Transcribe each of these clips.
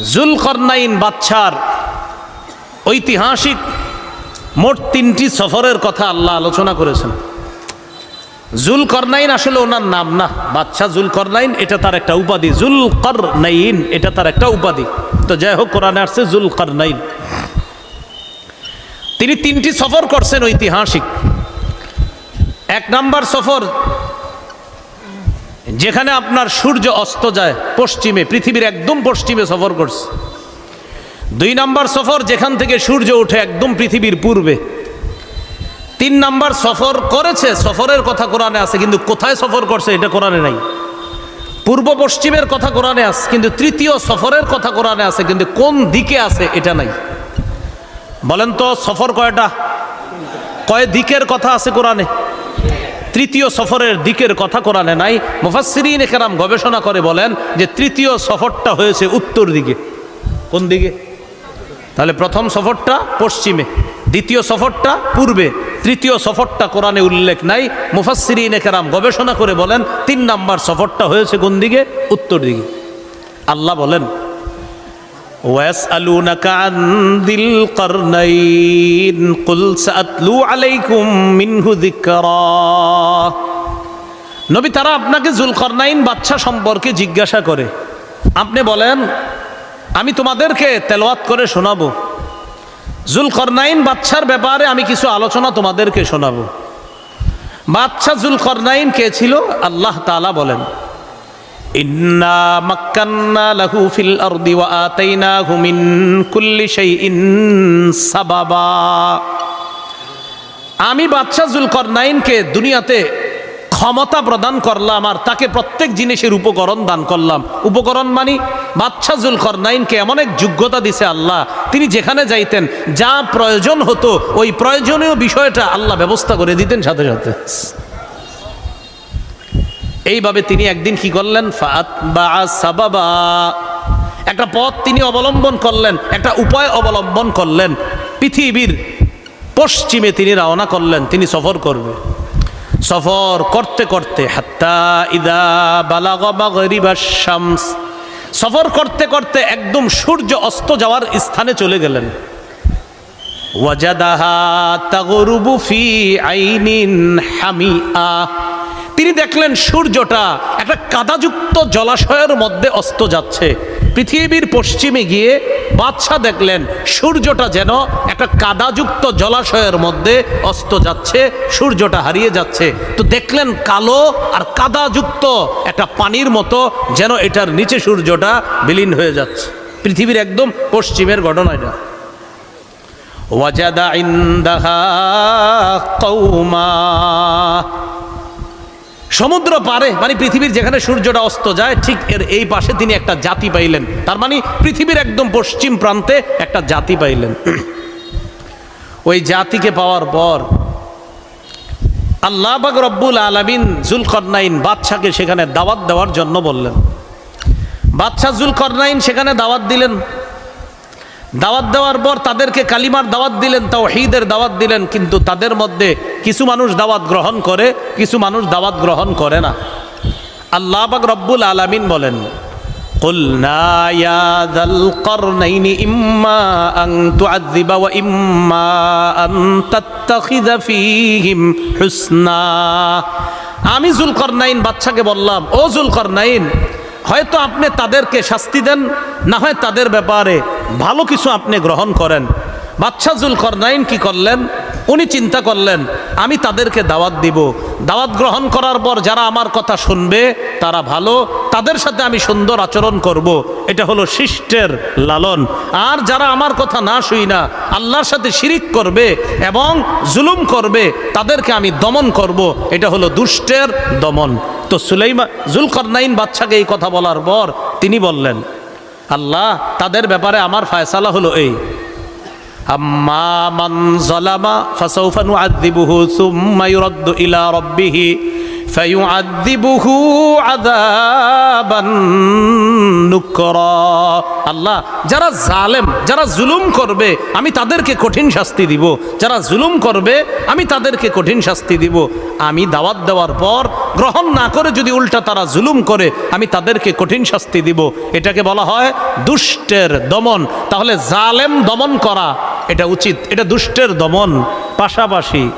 জুলকরনাইন বাচ্চার ঐতিহাসিক মোট তিনটি সফরের কথা আল্লাহ আলোচনা করেছেন। জুলকরনাইন আসলে ওনার নাম না। বাচ্চা জুলকরনাইন, এটা তার একটা উপাধি। জুলকরনাইন, এটা তার একটা উপাধি। তো যাই হোক, কোরআনে আসছে জুলকরনাইন। তিনি তিনটি সফর করছেন ঐতিহাসিক। এক নাম্বার সফর যেখানে আপনার সূর্য অস্ত যায় পশ্চিমে, পৃথিবীর একদম পশ্চিমে সফর করছে। দুই নাম্বার সফর যেখান থেকে সূর্য ওঠে একদম পৃথিবীর পূর্বে। তিন নাম্বার সফর করেছে, সফরের কথা কোরআনে আছে, কিন্তু কোথায় সফর করছে এটা কোরআনে নাই। পূর্ব পশ্চিমের কথা কোরআনে আছে, কিন্তু তৃতীয় সফরের কথা কোরআনে আছে, কিন্তু কোন দিকে আছে এটা নাই। বলেন তো সফর কয়টা? কয় দিকের কথা আছে কোরআনে? তৃতীয় সফরের দিকের কথা কোরআনে নাই। মুফাসসিরিন একরাম গবেষণা করে বলেন যে তৃতীয় সফরটা হয়েছে উত্তর দিকে। কোন দিকে? তাহলে প্রথম সফরটা পশ্চিমে, দ্বিতীয় সফরটা পূর্বে, তৃতীয় সফরটা কোরআনে উল্লেখ নাই। মুফাসসিরিন একরাম গবেষণা করে বলেন, তিন নাম্বার সফরটা হয়েছে কোন দিকে? উত্তর দিকে। আল্লাহ বলেন ويسألونك عن ذي القرنين قل سأتلو عليكم منه ذكرا নবী তারা আপনাকে জুলকরনাইন বাচ্চা সম্পর্কে জিজ্ঞাসা করে আপনি বলেন আমি তোমাদেরকে তেলাওয়াত করে শোনাবো জুলকরনাইন বাচ্চার ব্যাপারে আমি কিছু আলোচনা তোমাদেরকে শোনাবো বাচ্চা জুলকরনাইন কে ছিল আল্লাহ তাআলা বলেন ইন্না মাক্কান্না লাহু ফিল আরদি ওয়া আতাইনাহু মিন আমি বাদশাহ জুলকরনাইনকে দুনিয়াতে ক্ষমতা প্রদান করলাম আর তাকে প্রত্যেক জিনিসের উপকরণ দান করলাম। উপকরণ মানি বাদশাহ জুলকরনাইনকে এমন এক যোগ্যতা দিছে আল্লাহ, তিনি যেখানে যাইতেন, যা প্রয়োজন হতো, ওই প্রয়োজনীয় বিষয়টা আল্লাহ ব্যবস্থা করে দিতেন সাথে সাথে। এইভাবে তিনি একদিন কি করলেন? একটা পথ তিনি অবলম্বন করলেন, একটা উপায় অবলম্বন করলেন। পৃথিবীর পশ্চিমে তিনি রওনা করলেন, তিনি সফর করবে। সফর করতে করতে, হাত্তা ইদা শামস। সফর করতে করতে একদম সূর্য অস্ত যাওয়ার স্থানে চলে গেলেন। ওয়াজাদাহা তাগরুবু ফি আইনিন হামিআ। তিনি দেখলেন সূর্যটা একটা কাদাযুক্ত জলাশয়ের মধ্যে অস্ত যাচ্ছে। পৃথিবীর পশ্চিমে গিয়ে বাদশাহ দেখলেন সূর্যটা যেন একটা কাদাযুক্ত জলাশয়ের মধ্যে অস্ত যাচ্ছে, সূর্যটা হারিয়ে যাচ্ছে। তো দেখলেন কালো আর কাদাযুক্ত একটা পানির মতো যেন এটার নিচে সূর্যটা বিলীন হয়ে যাচ্ছে। পৃথিবীর একদম পশ্চিমের ঘটনা এটা ওয়াজাদা ইন্দাহা কৌমা সমুদ্র পারে মানে পৃথিবীর যেখানে সূর্যটা অস্ত যায়, ঠিক এর এই পাশে তিনি একটা জাতি পাইলেন। তার মানে পৃথিবীর একদম পশ্চিম প্রান্তে একটা জাতি পাইলেন। ওই জাতিকে পাওয়ার পর আল্লাহ বাগ রব্বুল আলমিন জুলকরনাইন বাদশাকে সেখানে দাওয়াত দেওয়ার জন্য বললেন। বাদশাহ জুলকরনাইন সেখানে দাওয়াত দিলেন। দাওয়াত দেওয়ার পর তাদেরকে কালিমার দাওয়াত দিলেন তাও হিদের দাওয়াত দিলেন কিন্তু তাদের মধ্যে কিছু মানুষ দাওয়াত গ্রহণ করে কিছু মানুষ দাওয়াত গ্রহণ করে না আল্লাহ পাক রব্বুল আলামিন বলেন قلنا يا ذا القرنين إما أن تعذب وإما أن تتخذ فيهم حسنا আমি জুলকরনাইন বাচ্চাকে বললাম ও জুলকরনাইন হয়তো আপনি তাদেরকে শাস্তি দেন না হয় তাদের ব্যাপারে ভালো কিছু আপনি গ্রহণ করেন। বাচ্চা জুলকরনাইন কি করলেন? উনি চিন্তা করলেন, আমি তাদেরকে দাওয়াত দিব। দাওয়াত গ্রহণ করার পর যারা আমার কথা শুনবে, তারা ভালো। তাদের সাথে আমি সুন্দর আচরণ করব। এটা হলো শিষ্টের লালন। আর যারা আমার কথা না শুই না, আল্লাহর সাথে শিরিক করবে এবং জুলুম করবে, তাদেরকে আমি দমন করব। এটা হলো দুষ্টের দমন। তো সুলাইমা জুলকরনাইন বাচ্চাকে এই কথা বলার পর তিনি বললেন আল্লাহ, তাদের ব্যাপারে আমার ফায়সালা হলো এই। আম্মা মান জলামা ফাসাউফা নুআযিবুহু সুম্মা ইউরাদ্দু ইলা রাব্বিহি। আল্লাহ, যারা জালেম, যারা জুলুম করবে, আমি তাদেরকে কঠিন শাস্তি দিব। যারা জুলুম করবে, আমি তাদেরকে কঠিন শাস্তি দিব। আমি দাওয়াত দেওয়ার পর, গ্রহণ না করে যদি উল্টা তারা জুলুম করে, আমি তাদেরকে কঠিন শাস্তি দিব। এটাকে বলা হয় দুষ্টের দমন। তাহলে জালেম দমন করা, এটা উচিত। এটা দুষ্টের দমন। পাশাপাশি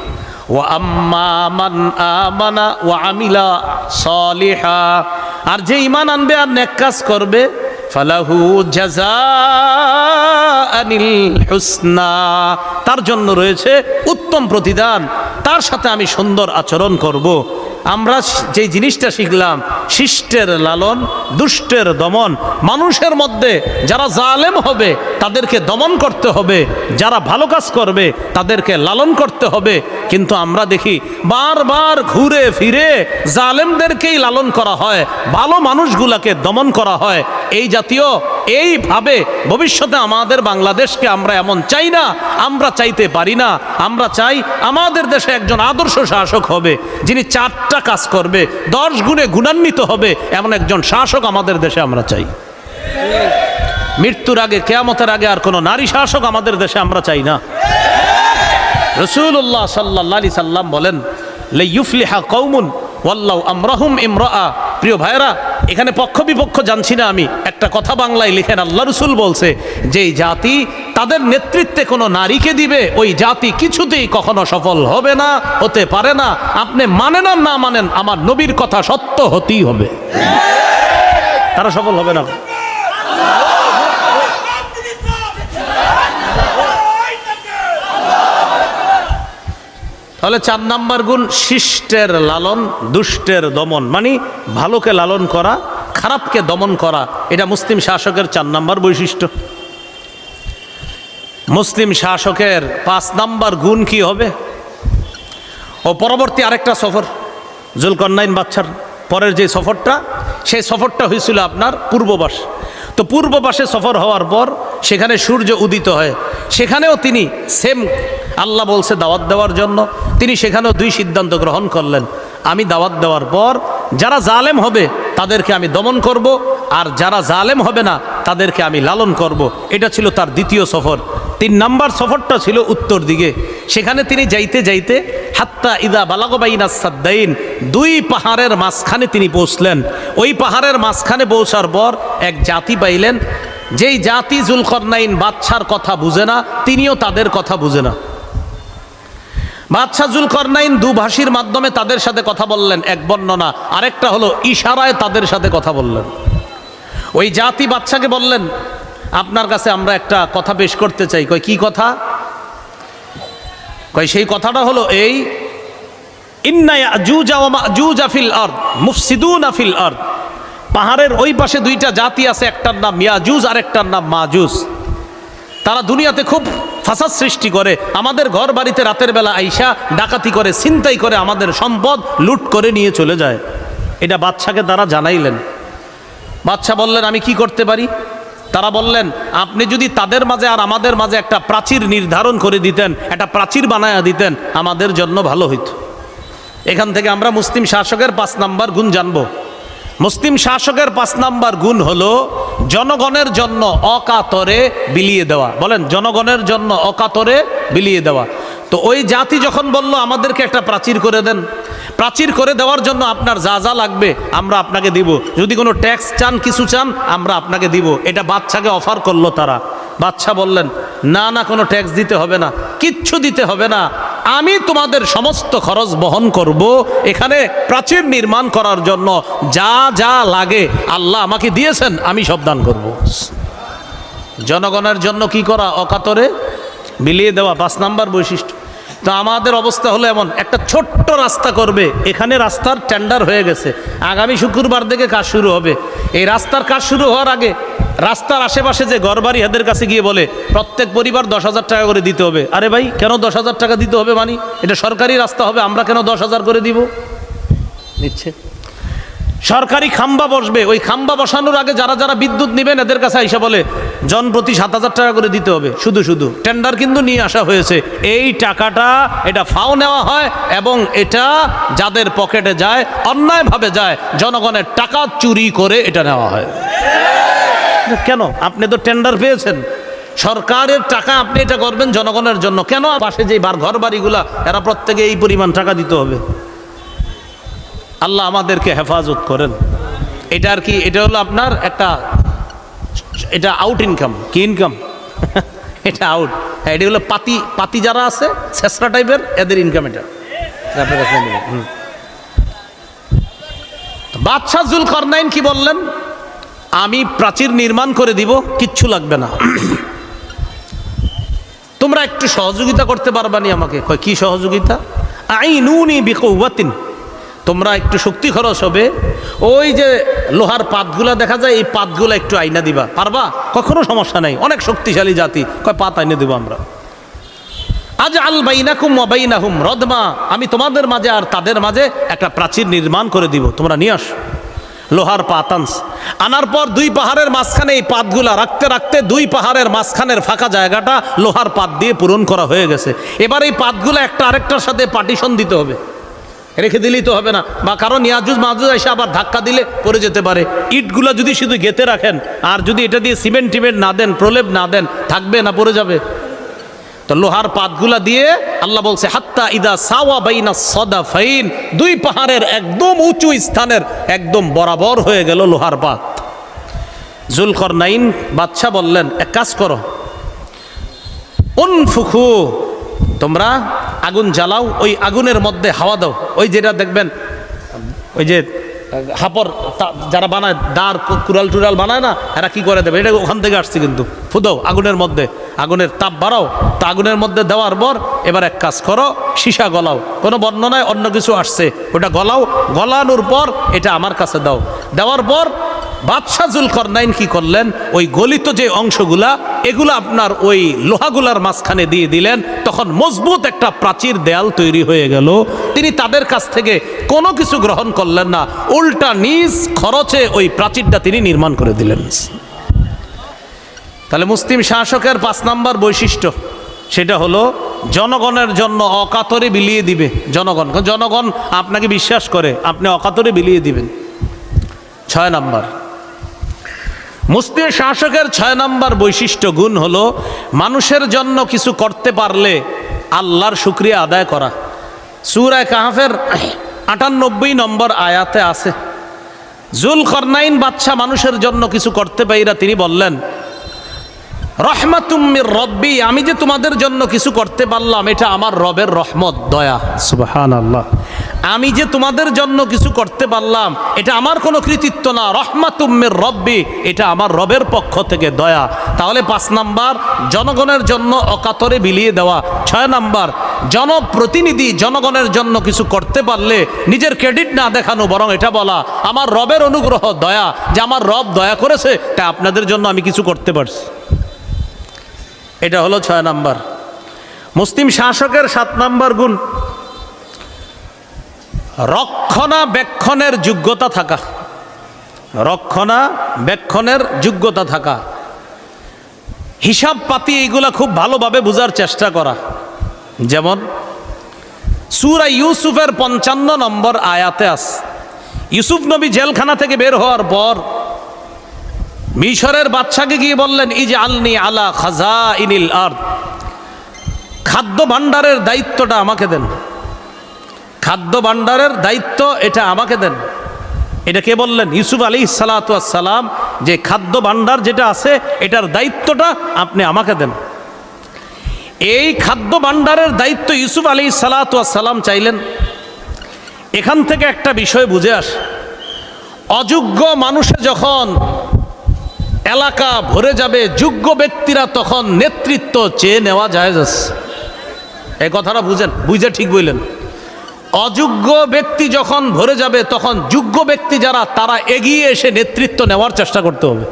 ও আম্মা মান আমানা ও আমিলা সলিহা। আর যে ইমান আনবে আর নেক কাজ করবে, ফালাহু জাযাআনিল হুসনা। তার জন্য রয়েছে উত্তম প্রতিদান। তার সাথে আমি সুন্দর আচরণ করব। আমরা যে জিনিসটা শিখলাম, শিষ্টের লালন, দুষ্টের দমন, মানুষের মধ্যে যারা জালেম হবে, তাদেরকে দমন করতে হবে, যারা ভালো কাজ করবে, তাদেরকে লালন করতে হবে। কিন্তু আমরা দেখি, বারবার ঘুরে ফিরে জালেমদেরকেই লালন করা হয়, ভালো মানুষগুলাকে দমন করা হয়। এই জাতীয়, এইভাবে ভবিষ্যতে আমাদের বাংলাদেশকে আমরা এমন চাই না, আমরা চাইতে পারি না। আমরা চাই আমাদের দেশে একজন আদর্শ শাসক হবে, যিনি চারটা কাজ করবে, দশ গুণে গুণান্বিত হবে, এমন একজন শাসক আমাদের দেশে আমরা চাই। মৃত্যুর আগে, কেয়ামতের আগে আর কোনো নারী শাসক আমাদের দেশে আমরা চাই না। রসুল্লাহ সাল্লাহ আলি সাল্লাম বলেন লে ইউফলিহা কৌমুন ওয়াল্লাউ আমরাহুম ইমরা প্রিয় ভাইরা এখানে পক্ষ বিপক্ষ জানছি না আমি, একটা কথা বাংলায় লিখেন, আল্লাহ রসুল বলছে, যেই জাতি তাদের নেতৃত্বে কোনো নারীকে দিবে, ওই জাতি কিছুতেই কখনো সফল হবে না, হতে পারে না। আপনি মানেন আর না মানেন, আমার নবীর কথা সত্য হতেই হবে। তারা সফল হবে না। তাহলে চার নাম্বার গুণ, শিষ্টের লালন, দুষ্টের দমন। মানে ভালোকে লালন করা, খারাপকে দমন করা, এটা মুসলিম শাসকের চার নাম্বার বৈশিষ্ট্য। মুসলিম শাসকের পাঁচ নাম্বার গুণ কি হবে? ও পরবর্তী আরেকটা সফর জুলকন্নাইন বাচ্চার পরের যে সফরটা, সেই সফরটা হয়েছিল আপনার পূর্ববাস। তো পূর্ববাসে সফর হওয়ার পর সেখানে সূর্য উদিত হয়। সেখানেও তিনি সেম আল্লাহ বলছে দাওয়াত দেওয়ার জন্য। তিনি সেখানেও দুই সিদ্ধান্ত গ্রহণ করলেন। আমি দাওয়াত দেওয়ার পর যারা জালেম হবে, তাদেরকে আমি দমন করব। আর যারা জালেম হবে না, তাদেরকে আমি লালন করব। এটা ছিল তার দ্বিতীয় সফর। তিন নাম্বার সফরটা ছিল উত্তর দিকে। সেখানে তিনি যাইতে যাইতে হাত্তা ইদা বালাগবাইনা সাদ্দাইন, দুই পাহাড়ের মাঝখানে তিনি পৌঁছলেন। ওই পাহাড়ের মাঝখানে পৌঁছার পর এক জাতি পাইলেন, যেই জাতি জুলকরনাইন বাদশার কথা বুঝে না, তিনিও তাদের কথা বুঝে না। বাদশাহ জুলকরনাইন দুভাষীর মাধ্যমে তাদের সাথে কথা বললেন, এক বর্ণনা। আরেকটা হলো ইশারায় তাদের সাথে কথা বললেন। ওই জাতি বাচ্চাকে বললেন আপনার কাছে আমরা একটা কথা পেশ করতে চাই। কই কি কথা? কই সেই কথাটা হলো এই পাহাড়ের ওই পাশে দুইটা জাতি আছে, একটার নাম মিয়াজুজ আর একটার নাম মাজুজ। তারা দুনিয়াতে খুব ফাসাদ সৃষ্টি করে। আমাদের ঘর বাড়িতে রাতের বেলা আইসা ডাকাতি করে, ছিনতাই করে আমাদের সম্পদ লুট করে নিয়ে চলে যায়। এটা বাচ্চাকে তারা জানাইলেন। বাচ্চা বললেন, আমি কি করতে পারি? তারা বললেন, আপনি যদি তাদের মাঝে আর আমাদের মাঝে একটা প্রাচীর নির্ধারণ করে দিতেন, একটা প্রাচীর বানায়া দিতেন, আমাদের জন্য ভালো হইত। এখান থেকে আমরা মুসলিম শাসকের পাঁচ নাম্বার গুণ জানব। মুসলিম শাসকের পাঁচ নাম্বার গুণ হল জনগণের জন্য অকাতরে বিলিয়ে দেওয়া। বলেন, জনগণের জন্য অকাতরে বিলিয়ে দেওয়া। তো ওই জাতি যখন বলল, আমাদেরকে একটা প্রাচীর করে দেন। প্রাচীর করে দেওয়ার জন্য আপনার যা যা লাগবে, আমরা আপনাকে দিব। যদি কোনো ট্যাক্স চান, কিছু চান, আমরা আপনাকে দিব। এটা বাচ্চাকে অফার করল তারা। বাচ্চা বললেন, না না, কোনো ট্যাক্স দিতে হবে না। কিচ্ছু দিতে হবে না। আমি তোমাদের সমস্ত খরচ বহন করব এখানে প্রাচীর নির্মাণ করার জন্য। যা যা লাগে আল্লাহ আমাকে দিয়েছেন, আমি সব দান করব। জনগণের জন্য কি করা? অকাতরে বিলিয়ে দেওয়া। পাঁচ নাম্বার বৈশিষ্ট্য। তো আমাদের অবস্থা হলো এমন, একটা ছোট্ট রাস্তা করবে, এখানে রাস্তার টেন্ডার হয়ে গেছে। আগামী শুক্রবার থেকে কাজ শুরু হবে। এই রাস্তার কাজ শুরু হওয়ার আগে রাস্তার আশেপাশে যে ঘরবাড়ি হাদের কাছে গিয়ে বলে, প্রত্যেক পরিবার দশ হাজার টাকা করে দিতে হবে। আরে ভাই, কেন দশ হাজার টাকা দিতে হবে মানি? এটা সরকারি রাস্তা হবে, আমরা কেন দশ হাজার করে দিব? নিচ্ছে। সরকারি খাম্বা বসবে। ওই খাম্বা বসানোর আগে যারা যারা বিদ্যুৎ নেবেন, এদের কাছে আইসা বলে, জন প্রতি সাত হাজার টাকা করে দিতে হবে। শুধু শুধু। টেন্ডার কিন্তু নিয়ে আসা হয়েছে। এই টাকাটা এটা ফাও নেওয়া হয় এবং এটা যাদের পকেটে যায়, অন্যায়ভাবে যায়, জনগণের টাকা চুরি করে এটা নেওয়া হয়। কেন? আপনি তো টেন্ডার পেয়েছেন। সরকারের টাকা আপনি এটা করবেন জনগণের জন্য। কেন? পাশে যে বার ঘর বাড়িগুলা এরা প্রত্যেকে এই পরিমাণ টাকা দিতে হবে। আল্লাহ আমাদেরকে হেফাজত করেন। এটা আর কি এটা হলো আপনার একটা এটা আউট ইনকাম কি ইনকাম এটা আউট হ্যাঁ এটা হলো পাতি পাতি যারা আছে ছেসরা টাইপের এদের ইনকাম এটা। আপনার কাছে বাদশাহ জুল করনাইন কি বললেন? আমি প্রাচীর নির্মাণ করে দিব কিচ্ছু লাগবে না। তোমরা একটু সহযোগিতা করতে পারবানি আমাকে। কয় কি সহযোগিতা? আইনুনি বিকৌবাতিন তোমরা একটু শক্তি খরচ হবে। ওই যে লোহার পাতগুলা দেখা যায়, এই পাতগুলা একটু আইনা দিবা। পারবা? কখনো সমস্যা নাই। অনেক শক্তিশালী জাতি। কয়, পাত আইনে দেবো আমরা। আজ আল বাইনাকুম ওয়াবাইনাহুম রদমা। আমি তোমাদের মাঝে আর তাদের মাঝে একটা প্রাচীর নির্মাণ করে দিব। তোমরা নিয়ে আস। লোহার পাত আনস। আনার পর দুই পাহাড়ের মাঝখানে এই পাতগুলা রাখতে রাখতে দুই পাহাড়ের মাঝখানের ফাঁকা জায়গাটা লোহার পাত দিয়ে পূরণ করা হয়ে গেছে। এবার এই পাতগুলো একটা আরেকটার সাথে পার্টিশন দিতে হবে। রেখে দিলেই তো হবে না। বা কারণ ইয়াজুজ মাহুজ এসে আবার ধাক্কা দিলে পড়ে যেতে পারে। ইটগুলো যদি শুধু গেতে রাখেন, আর যদি এটা দিয়ে সিমেন্ট টিমেন্ট না দেন, প্রলেপ না দেন, থাকবে না, পড়ে যাবে। তো লোহার পাতগুলা দিয়ে আল্লাহ বলছে, হাত্তা ইদা সাওয়া বাইনা সদা ফাইন দুই পাহাড়ের একদম উঁচু স্থানের একদম বরাবর হয়ে গেল লোহার পাত। জুলকর নাইন বাদশাহ বললেন, এক কাজ করো। উনফুখু তোমরা আগুন জ্বালাও, ওই আগুনের মধ্যে হাওয়া দাও। ওই যেটা দেখবেন, ওই যে, হাপর যারা বানায়, দাঁড় কুড়াল টুরাল বানায় না, এরা কি করে দেবে? এটা ওখান থেকে আসছে কিন্তু। ফুদাও আগুনের মধ্যে। আগুনের তাপ বাড়াও। তা আগুনের মধ্যে দেওয়ার পর এবার এক কাজ করো, সীসা গলাও। কোনো বর্ণনায় অন্য কিছু আসছে। ওটা গলাও। গলানোর পর এটা আমার কাছে দাও। দেওয়ার পর বাদশাহ জুলকর নাইন কি করলেন? ওই গলিত যে অংশগুলা, এগুলো আপনার ওই লোহাগুলার মাঝখানে দিয়ে দিলেন। তখন মজবুত একটা প্রাচীর দেয়াল তৈরি হয়ে গেল। তিনি তাদের কাছ থেকে কোনো কিছু গ্রহণ করলেন না। উল্টা নিজ খরচে ওই প্রাচীরটা তিনি নির্মাণ করে দিলেন। তাহলে মুসলিম শাসকের পাঁচ নাম্বার বৈশিষ্ট্য, সেটা হলো জনগণের জন্য অকাতরে বিলিয়ে দিবে। জনগণ জনগণ আপনাকে বিশ্বাস করে, আপনি অকাতরে বিলিয়ে দিবেন। ছয় নাম্বার মুসলিম শাসকের ছয় নম্বর বৈশিষ্ট্য গুণ হলো, মানুষের জন্য কিছু করতে পারলে আল্লাহর শুক্রিয়া আদায় করা। সুরায় কাহাফের আটানব্বই নম্বর আয়াতে আছে জুল কর্নাইন বাচ্চা মানুষের জন্য কিছু করতে পাইরা তিনি বললেন রহমাতুম্মির রব্বি আমি যে তোমাদের জন্য কিছু করতে পারলাম এটা আমার রবের রহমত দয়া। সুবহান আল্লাহ আমি যে তোমাদের জন্য কিছু করতে পারলাম এটা আমার কোনো কৃতিত্ব না। রহমাতুম্মির রব্বি এটা আমার রবের পক্ষ থেকে দয়া। তাহলে পাঁচ নাম্বার জনগণের জন্য অকাতরে বিলিয়ে দেওয়া। ছয় নাম্বার জনপ্রতিনিধি জনগণের জন্য কিছু করতে পারলে নিজের ক্রেডিট না দেখানো বরং এটা বলা আমার রবের অনুগ্রহ দয়া। যে আমার রব দয়া করেছে তাই আপনাদের জন্য আমি কিছু করতে পারছি। এটা হলো ছয় নাম্বার। মুসলিম শাসকের সাত নাম্বার গুণ। রক্ষণাবেক্ষণের যোগ্যতা থাকা। রক্ষণাবেক্ষণের যোগ্যতা থাকা। হিসাব পাতি এইগুলা খুব ভালোভাবে বোঝার চেষ্টা করা। যেমন, সুরা ইউসুফের পঞ্চান্ন নম্বর আয়াতে আস ইউসুফ নবী জেলখানা থেকে বের হওয়ার পর মিশরের বাচ্চাকে গিয়ে বললেন ইজ আলনি আলা খাজা ইনিল আর খাদ্য ভাণ্ডারের দায়িত্বটা আমাকে দেন। খাদ্য ভাণ্ডারের দায়িত্ব এটা আমাকে দেন। এটা কে বললেন? ইউসুফ আলী সালাতাম যে খাদ্য ভাণ্ডার যেটা আছে, এটার দায়িত্বটা আপনি আমাকে দেন। এই খাদ্য ভাণ্ডারের দায়িত্ব ইউসুফ আলী সালাতাম চাইলেন। এখান থেকে একটা বিষয় বুঝে আস। অযোগ্য মানুষে যখন এলাকা ভরে যাবে যোগ্য ব্যক্তিরা তখন নেতৃত্ব চেয়ে নেওয়া যায় এই কথাটা বুঝেন, বুঝে ঠিক বললেন। অযোগ্য ব্যক্তি যখন ভরে যাবে, তখন যোগ্য ব্যক্তি যারা, তারা এগিয়ে এসে নেতৃত্ব নেওয়ার চেষ্টা করতে হবে।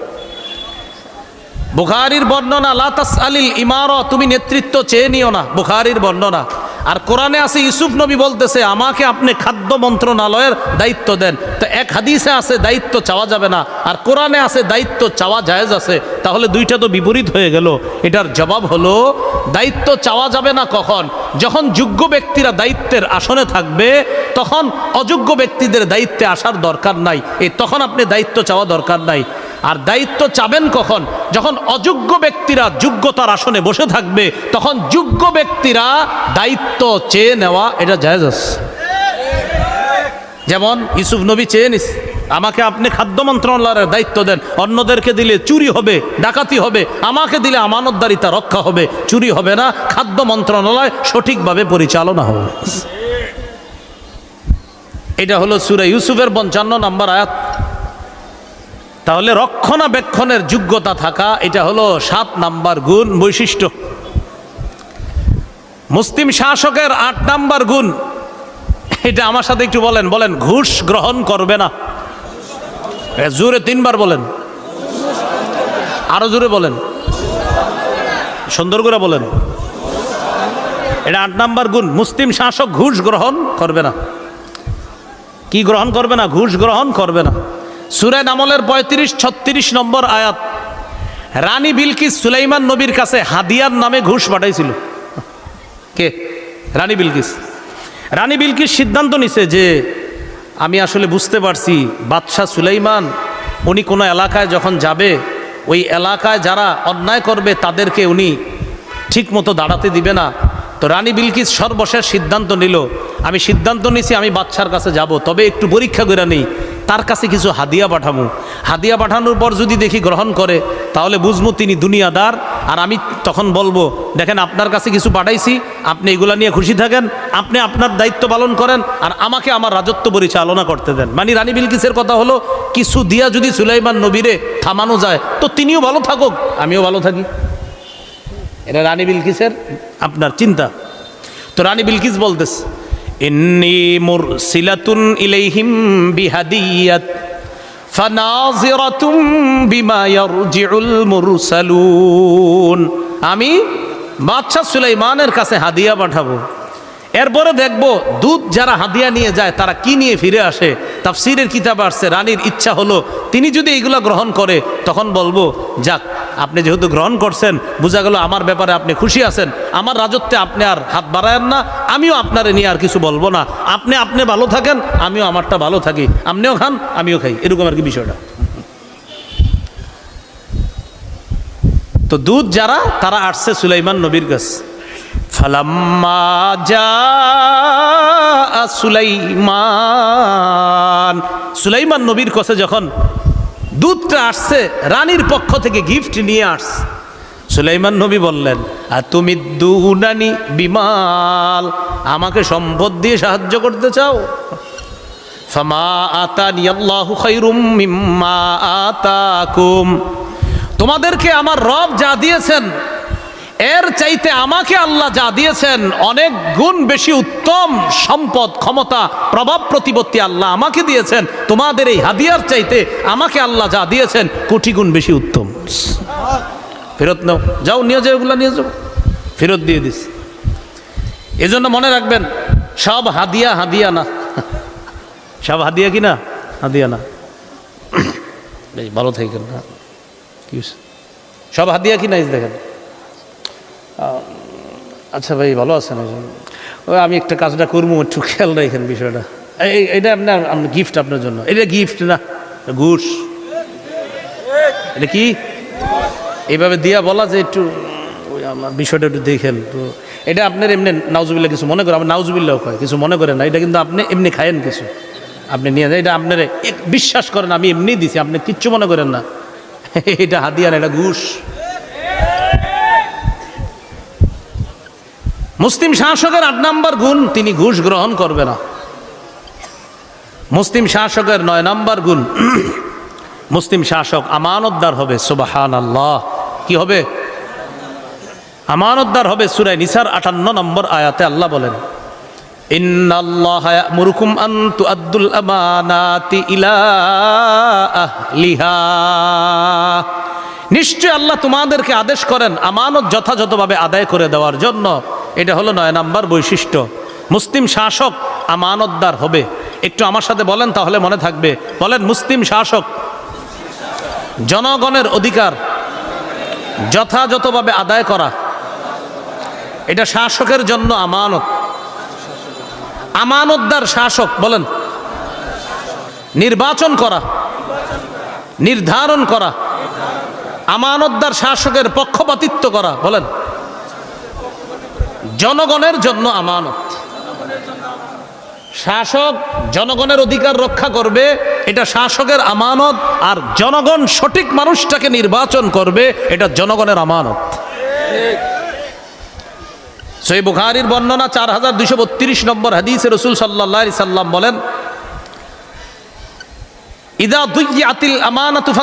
বুখারির বর্ণনা লাতাস আলিল ইমার তুমি নেতৃত্ব চেয়ে নিও না। বুখারির বর্ণনা আর কোরআনে আছে, ইউসুফ নবী বলতেছে, আমাকে আপনি খাদ্য মন্ত্রণালয়ের দায়িত্ব দেন। তো এক হাদিসে আছে, দায়িত্ব চাওয়া যাবে না। আর কোরআনে আছে, দায়িত্ব চাওয়া জায়েজ আছে। তাহলে দুইটা তো বিপরীত হয়ে গেল। এটার জবাব হলো, দায়িত্ব চাওয়া যাবে না কখন? যখন যোগ্য ব্যক্তিরা দায়িত্বের আসনে থাকবে, তখন অযোগ্য ব্যক্তিদের দায়িত্বে আসার দরকার নাই। এই তখন আপনি দায়িত্ব চাওয়া দরকার নাই। আর দায়িত্ব চাবেন কখন? যখন অযোগ্য ব্যক্তিরা যোগ্যতার আসনে বসে থাকবে, তখন যোগ্য ব্যক্তিরা দায়িত্ব চেয়ে নেওয়া, এটা জায়েজ যেমন ইউসুফ নবী চেয়ে নিস, আমাকে আপনি খাদ্য মন্ত্রণালয়ের দায়িত্ব দেন, অন্যদেরকে দিলে চুরি হবে, ডাকাতি হবে, আমাকে দিলে আমানতদারিতা রক্ষা হবে, চুরি হবে না, খাদ্য মন্ত্রণালয় সঠিকভাবে পরিচালনা হবে। এটা হলো সুরা ইউসুফের পঞ্চান্ন নম্বর আয়াত। তাহলে রক্ষণাবেক্ষণের যোগ্যতা থাকা, এটা হলো সাত নাম্বার গুণ বৈশিষ্ট্য। মুসলিম শাসকের আট নাম্বার গুণ, এটা আমার সাথে একটু বলেন বলেন, ঘুষ গ্রহণ করবে না। জোরে তিনবার বলেন। আরও জোরে বলেন। সুন্দর করে বলেন। এটা আট নাম্বার গুণ, মুসলিম শাসক ঘুষ গ্রহণ করবে না। কি গ্রহণ করবে না? ঘুষ গ্রহণ করবে না। সুরেন আমলের পঁয়ত্রিশ, ছত্রিশ নম্বর আয়াত। রানী বিলকিস সুলাইমান নবীর কাছে হাদিয়ার নামে ঘুষ পাঠাইছিল। কে? রানী বিলকিস। রানী বিলকিস সিদ্ধান্ত নিছে যে আমি আসলে বুঝতে পারছি বাদশাহ সুলাইমান, উনি কোনো এলাকায় যখন যাবে, ওই এলাকায় যারা অন্যায় করবে তাদেরকে উনি ঠিক মতো দাঁড়াতে দিবে না। তো রানী বিলকিস সর্বশেষ সিদ্ধান্ত নিল, আমি সিদ্ধান্ত নিছি আমি বাচ্চার কাছে যাব, তবে একটু পরীক্ষা করে নিই। তার কাছে কিছু হাদিয়া পাঠামু। হাদিয়া পাঠানোর পর যদি দেখি গ্রহণ করে, তাহলে বুঝব তিনি দুনিয়াদার। আর আমি তখন বলব, দেখেন আপনার কাছে কিছু পাঠাইছি, আপনি এগুলা নিয়ে খুশি থাকেন, আপনি আপনার দায়িত্ব পালন করেন, আর আমাকে আমার রাজত্ব পরিচালনা করতে দেন। মানে রানী বিলকিসের কথা হলো, কিছু দিয়া যদি সুলাইমান নবীরে থামানো যায়, তো তিনিও ভালো থাকুক, আমিও ভালো থাকি। এটা রানী বিলকিসের আপনার চিন্তা। তো রানী বিলকিস বলতেস আমি বাদশাহ সুলাইমানের কাছে হাদিয়া পাঠাবো। এরপরে দেখব দুধ যারা হাদিয়া নিয়ে যায়, তারা কি নিয়ে ফিরে আসে? তাফসিরের কিতাব আসছে, রানীর ইচ্ছা হলো, তিনি যদি এইগুলা গ্রহণ করে, তখন বলব, যাক আপনি যেহেতু গ্রহণ করছেন, বোঝা গেল আমার ব্যাপারে আপনি খুশি আছেন। আমার রাজত্বে আপনি আর হাত বাড়ায়েন না, আমিও আপনারে নিয়ে আর কিছু বলব না। আপনি আপনি ভালো থাকেন, আমিও আমারটা ভালো থাকি। আপনিও খান, আমিও খাই, এরকম আর কি বিষয়টা। তো দুধ যারা, তারা আসছে সুলাইমান নবীর কাছে। ফালাম্মা জা সুলাইমান। সুলাইমান নবীর কাছে যখন দুধটা আসছে, রানীর পক্ষ থেকে গিফট নিয়ে আসছে। সুলাইমান নবী বললেন, আর তুমি দুনানি বিমাল, আমাকে সম্পদ দিয়ে সাহায্য করতে চাও? তোমাদেরকে আমার রব যা দিয়েছেন এর চাইতে আমাকে আল্লাহ যা দিয়েছেন অনেক গুণ বেশি উত্তম সম্পদ, ক্ষমতা, প্রভাব প্রতিপত্তি আল্লাহ আমাকে দিয়েছেন। তোমাদের এই হাদিয়ার চাইতে আমাকে আল্লাহ যা দিয়েছেন কোটি গুণ বেশি উত্তম। ফেরত নাও। যাও, নিয়ে যাও, এগুলো নিয়ে যাও। ফেরত দিয়ে দিস। এজন্য মনে রাখবেন, সব হাদিয়া হাদিয়া না। সব হাদিয়া কি না? হাদিয়া না। ভালো থাকেন। না সব হাদিয়া কি না? দেখেন। আচ্ছা ভাই, ভালো আছেন ওই আমি একটা কাজটা করব, একটু খেয়াল রাখেন বিষয়টা। এই এটা আপনার গিফট আপনার জন্য। এটা গিফট না, ঘুষ। এটা কি? এইভাবে দিয়া বলা যে একটু বিষয়টা একটু দেখেন। তো এটা আপনার এমনি নাউজুবিল্লা কিছু মনে করেন আমার নাউজুবিল্লাও কয়, কিছু মনে করেন না। এটা কিন্তু আপনি এমনি খায়েন কিছু। আপনি নিয়ে যান, এটা আপনার বিশ্বাস করেন, আমি এমনি দিছি, আপনি কিচ্ছু মনে করেন না। এটা হাদিয়ার এটা ঘুষ। মুসলিম শাসকের আট নাম্বার গুণ, তিনি ঘুষ গ্রহণ করবে না। মুসলিম শাসকের নয় নাম্বার গুণ, মুসলিম শাসক আমানতদার হবে সুবাহান আল্লাহ কি হবে? আমানতদার হবে সুরাই নিসার আটান্ন নম্বর আয়াতে আল্লাহ বলেন তুআদ্দুল আমানাতি ইলা নিশ্চয় আল্লাহ তোমাদেরকে আদেশ করেন, আমানত যথাযথভাবে আদায় করে দেওয়ার জন্য। এটা হলো নয় নাম্বার বৈশিষ্ট্য। মুসলিম শাসক আমানতদার হবে। একটু আমার সাথে বলেন, তাহলে মনে থাকবে। বলেন, মুসলিম শাসক, জনগণের অধিকার যথাযথভাবে আদায় করা, এটা শাসকের জন্য আমানত। আমানতদার শাসক, বলেন, নির্বাচন করা, নির্ধারণ করা, আমানতদার শাসকের পক্ষপাতিত্ব করা, বলেন। জনগণের জন্য আমানত। শাসক জনগণের অধিকার রক্ষা করবে, এটা শাসকের আমানত, আর জনগণ সঠিক মানুষটাকে নির্বাচন করবে, এটা জনগণের আমানত। সই বুখারির বর্ণনা চার হাজার দুইশো বত্রিশ নম্বর হাদিসে রসুল সাল্লাহ সাল্লাম বলেন, ইদা দুই আতিল আমানাতুফান